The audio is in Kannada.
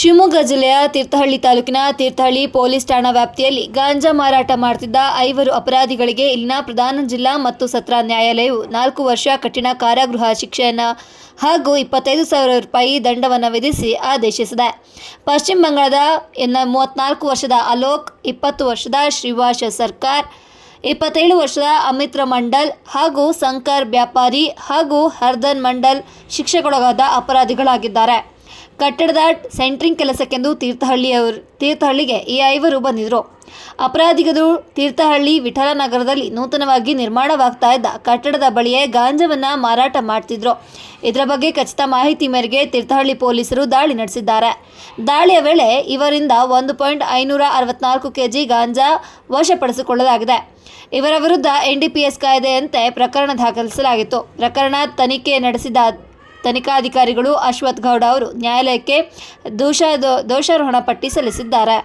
ಶಿವಮೊಗ್ಗ ಜಿಲ್ಲೆಯ ತೀರ್ಥಹಳ್ಳಿ ತಾಲೂಕಿನ ತೀರ್ಥಹಳ್ಳಿ ಪೊಲೀಸ್ ಠಾಣಾ ವ್ಯಾಪ್ತಿಯಲ್ಲಿ ಗಾಂಜಾ ಮಾರಾಟ ಮಾಡುತ್ತಿದ್ದ ಐವರು ಅಪರಾಧಿಗಳಿಗೆ ಇಲ್ಲಿನ ಪ್ರಧಾನ ಜಿಲ್ಲಾ ಮತ್ತು ಸತ್ರ ನ್ಯಾಯಾಲಯವು ನಾಲ್ಕು ವರ್ಷ ಕಠಿಣ ಕಾರಾಗೃಹ ಶಿಕ್ಷೆಯನ್ನು ಹಾಗೂ ಇಪ್ಪತ್ತೈದು ಸಾವಿರ ರೂಪಾಯಿ ದಂಡವನ್ನು ವಿಧಿಸಿ ಆದೇಶಿಸಿದೆ. ಪಶ್ಚಿಮ ಬಂಗಾಳದ ಎನ್ನ ಮೂವತ್ನಾಲ್ಕು ವರ್ಷದ ಅಲೋಕ್, ಇಪ್ಪತ್ತು ವರ್ಷದ ಶ್ರೀವಾಸ್ ಸರ್ಕಾರ್, ಇಪ್ಪತ್ತೇಳು ವರ್ಷದ ಅಮಿತ್ರ ಮಂಡಲ್ ಹಾಗೂ ಸಂಕರ್ ವ್ಯಾಪಾರಿ ಹಾಗೂ ಹರ್ದನ್ ಮಂಡಲ್ ಶಿಕ್ಷೆಗೊಳಗಾದ ಅಪರಾಧಿಗಳಾಗಿದ್ದಾರೆ. ಕಟ್ಟಡದ ಸೆಂಟ್ರಿಂಗ್ ಕೆಲಸಕ್ಕೆಂದು ತೀರ್ಥಹಳ್ಳಿಯವರು ತೀರ್ಥಹಳ್ಳಿಗೆ ಈ ಐವರು ಬಂದಿದ್ದರು ಅಪರಾಧಿಗರು ತೀರ್ಥಹಳ್ಳಿ ವಿಠಲನಗರದಲ್ಲಿ ನೂತನವಾಗಿ ನಿರ್ಮಾಣವಾಗ್ತಾ ಇದ್ದ ಕಟ್ಟಡದ ಬಳಿಯೇ ಗಾಂಜವನ್ನು ಮಾರಾಟ ಮಾಡ್ತಿದ್ರು. ಇದರ ಬಗ್ಗೆ ಖಚಿತ ಮಾಹಿತಿ ಮೇರೆಗೆ ತೀರ್ಥಹಳ್ಳಿ ಪೊಲೀಸರು ದಾಳಿ ನಡೆಸಿದ್ದಾರೆ. ದಾಳಿಯ ವೇಳೆ ಇವರಿಂದ ಒಂದು ಪಾಯಿಂಟ್ ಐನೂರ ಅರವತ್ನಾಲ್ಕು ಕೆಜಿ ಗಾಂಜಾ ವಶಪಡಿಸಿಕೊಳ್ಳಲಾಗಿದೆ. ಇವರ ವಿರುದ್ಧ ಎನ್ಡಿಪಿಎಸ್ ಕಾಯ್ದೆಯಂತೆ ಪ್ರಕರಣ ದಾಖಲಿಸಲಾಗಿತ್ತು. ಪ್ರಕರಣ ತನಿಖೆ ನಡೆಸಿದ ತನಿಖಾಧಿಕಾರಿಗಳು ಅಶ್ವಥ್ ಗೌಡ ಅವರು ನ್ಯಾಯಾಲಯಕ್ಕೆ ದೋಷ ದೋಷಾರೋಹಣ ಪಟ್ಟಿ ಸಲ್ಲಿಸಿದ್ದಾರೆ.